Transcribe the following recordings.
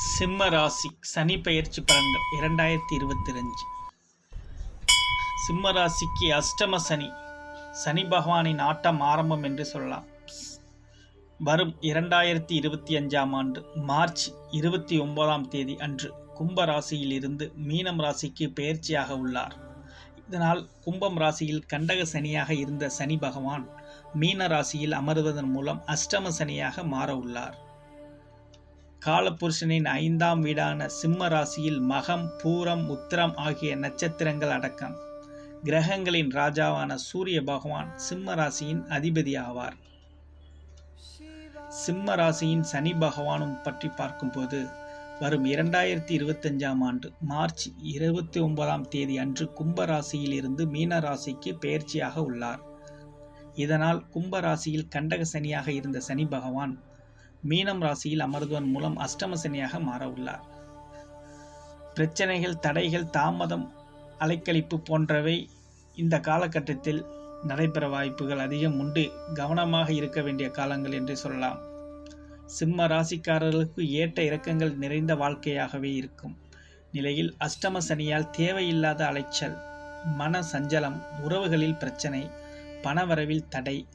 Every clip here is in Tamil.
சிம்ம ராசி சனி பெயர்ச்சி பலன்கள் இரண்டாயிரத்தி இருபத்தி ரெஞ்சு சிம்ம ராசிக்கு அஷ்டம சனி சனி பகவானின் ஆட்டம் ஆரம்பம் என்று சொல்லலாம். வரும் இரண்டாயிரத்தி இருபத்தி அஞ்சாம் ஆண்டு மார்ச் இருபத்தி ஒன்பதாம் தேதி அன்று கும்ப ராசியிலிருந்து மீனம் ராசிக்கு பெயர்ச்சியாக உள்ளார். இதனால் கும்பம் ராசியில் கண்டக சனியாக இருந்த சனி பகவான் மீன ராசியில் அமர்வதன் மூலம் அஷ்டம சனியாக மாற உள்ளார். காலபுருஷனின் ஐந்தாம் வீடான சிம்ம ராசியில் மகம் பூரம் உத்திரம் ஆகிய நட்சத்திரங்கள் அடக்கம். கிரகங்களின் ராஜாவான சூரிய பகவான் சிம்ம ராசியின் அதிபதி ஆவார். சிம்ம ராசியின் சனி பகவானும் பற்றி பார்க்கும்போது வரும் இரண்டாயிரத்தி இருபத்தஞ்சாம் ஆண்டு மார்ச் இருபத்தி ஒன்பதாம் தேதி அன்று கும்ப ராசியில் இருந்து மீன ராசிக்கு பெயர்ச்சியாக உள்ளார். இதனால் கும்ப ராசியில் கண்டக சனியாக இருந்த சனி பகவான் மீனம் ராசியில் அமர்வதன் மூலம் அஷ்டம சனியாக மாற உள்ளார் பிரச்சனைகள் தடைகள் தாமதம் அலைக்கழிப்பு போன்றவை இந்த காலகட்டத்தில் நடைபெற வாய்ப்புகள் அதிகம் உண்டு. கவனமாக இருக்க வேண்டிய காலங்கள் என்று சொல்லலாம். சிம்ம ராசிக்காரர்களுக்கு ஏற்ற இறக்கங்கள் நிறைந்த வாழ்க்கையாகவே இருக்கும். நிலையில் அஷ்டம சனியால் தேவையில்லாத அலைச்சல் மன சஞ்சலம் உறவுகளில் பிரச்சனை பணவரவில் தடை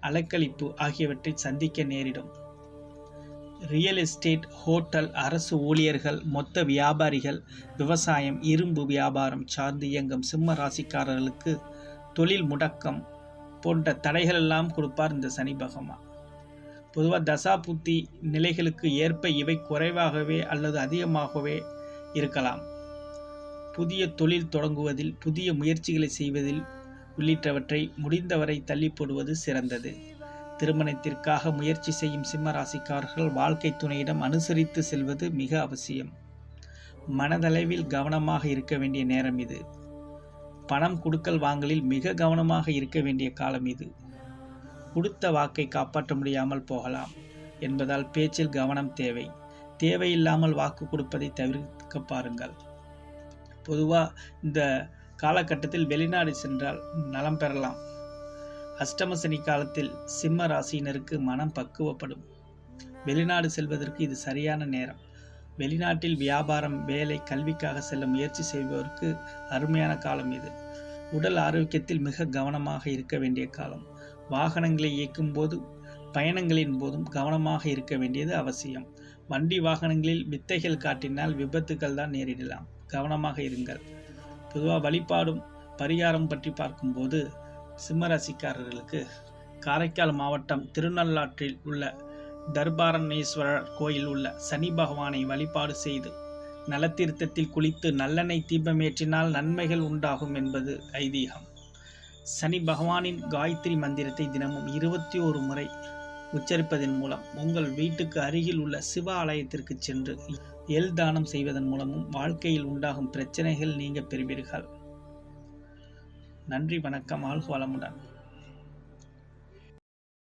அலைக்கழிப்பு ஆகியவற்றை சந்திக்க நேரிடும். ரியல் எஸ்டேட் ஹோட்டல் அரசு ஊழியர்கள் மொத்த வியாபாரிகள் விவசாயம் இரும்பு வியாபாரம் சார்ந்து இயங்கும் சிம்ம ராசிக்காரர்களுக்கு தொழில் முடக்கம் போன்ற தடைகளெல்லாம் கொடுப்பார் இந்த சனி பகவான். பொதுவாக தசாபுத்தி நிலைகளுக்கு ஏற்ப இவை குறைவாகவே அல்லது அதிகமாகவே இருக்கலாம். புதிய தொழில் தொடங்குவதில் புதிய முயற்சிகளை செய்வதில் உள்ளிட்டவற்றை முடிந்தவரை தள்ளி போடுவது சிறந்தது. திருமணத்திற்காக முயற்சி செய்யும் சிம்ம ராசிக்காரர்கள் வாழ்க்கை துணையிடம் அனுசரித்து செல்வது மிக அவசியம். மனதளவில் கவனமாக இருக்க வேண்டிய நேரம் இது. பணம் கொடுக்கல் வாங்கலில் மிக கவனமாக இருக்க வேண்டிய காலம் இது. கொடுத்த வாக்கை காப்பாற்ற முடியாமல் போகலாம் என்பதால் பேச்சில் கவனம் தேவை. தேவையில்லாமல் வாக்கு கொடுப்பதை தவிர்க்க பாருங்கள். பொதுவாக இந்த காலகட்டத்தில் வெளிநாடு சென்றால் நலம் பெறலாம். அஷ்டம சனி காலத்தில் சிம்ம ராசியினருக்கு மனம் பக்குவப்படும். வெளிநாடு செல்வதற்கு இது சரியான நேரம். வெளிநாட்டில் வியாபாரம் வேலை கல்விக்காக செல்ல முயற்சி செய்பவருக்கு அருமையான காலம் இது. உடல் ஆரோக்கியத்தில் மிக கவனமாக இருக்க வேண்டிய காலம். வாகனங்களை இயக்கும் போது பயணங்களின் போதும் கவனமாக இருக்க வேண்டியது அவசியம். வண்டி வாகனங்களில் வித்தைகள் காட்டினால் விபத்துக்கள் தான் நேரிடலாம். கவனமாக இருங்கள். பொதுவாக வழிபாடும் பரிகாரம் பற்றி பார்க்கும்போது சிம்மராசிக்காரர்களுக்கு காரைக்கால் மாவட்டம் திருநள்ளாற்றில் உள்ள தர்பாரணேஸ்வரர் கோயில் உள்ள சனி பகவானை வழிபாடு செய்து நலத்தீர்த்தத்தில் குளித்து நல்லெண்ணெய் தீபமேற்றினால் நன்மைகள் உண்டாகும் என்பது ஐதீகம். சனி பகவானின் காயத்ரி மந்திரத்தை தினமும் இருபத்தி ஒரு முறை உச்சரிப்பதன் மூலம் உங்கள் வீட்டுக்கு அருகில் உள்ள சிவ ஆலயத்திற்கு சென்று எல் தானம் செய்வதன் மூலமும் வாழ்க்கையில் உண்டாகும் பிரச்சனைகள் நீங்க பெறுவீர்கள். நன்றி வணக்கம் ஆழ்க வளமுடன்.